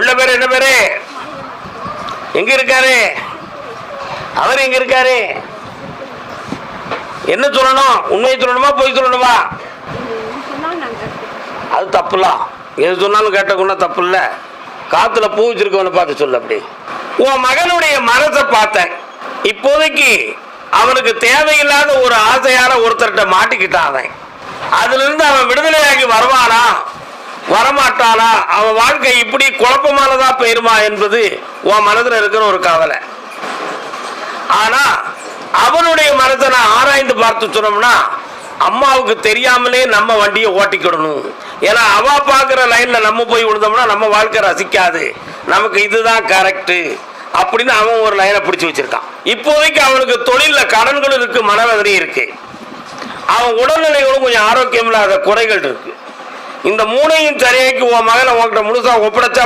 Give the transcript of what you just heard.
பிள்ளை பேர் என்ன பேரு? எங்க இருக்காரு? அவர் எங்க இருக்காரு? என்ன சொல்லணும்? உண்மையை சொல்லணுமா போய் சொல்லணுமா? அது தப்புலாம் எது சொன்னாலும் கேட்டக்குன்னா தப்பு இல்லை காத்துல பூ வச்சிருக்கவனை பார்த்து சொல்லு அப்படி. உன் மகனுடைய மனசை பார்த்தேன். இப்போதைக்கு அவனுக்கு தேவையில்லாத ஒரு ஆசையான ஒருத்தர்கிட்ட மாட்டிக்கிட்டான் அவன். அதுல இருந்து அவன் விடுதலையாகி பார்த்தாலா அவன் வாழ்க்கை இப்படி குழப்பமானதா போயிருமா என்பது உன் மனதுல இருக்கிற ஒரு கவலை. ஆனா அவனுடைய மனதை நான் ஆராய்ந்து பார்த்து சொன்னோம்னா அம்மாவுக்கு தெரியாமலே நம்ம வண்டியை ஓட்டிக்கிடணும். ஏன்னா அவ பார்க்குற லைன்ல நம்ம போய் விழுந்தோம்னா நம்ம வாழ்க்கை ரசிக்காது. நமக்கு இதுதான் கரெக்டு அப்படின்னு அவன் ஒரு லைனை பிடிச்சி வச்சிருக்கான். இப்போதைக்கு அவனுக்கு தொழில்ல கடன்களும் இருக்கு மனவேதனையும் இருக்கு. அவன் உடல்நிலைகளும் கொஞ்சம் ஆரோக்கியம் இல்லாத குறைகள் இருக்கு. இந்த மூணையும் சரியாக்கி உன் மகனை உன்கிட்ட முழுசா ஒப்படைச்சா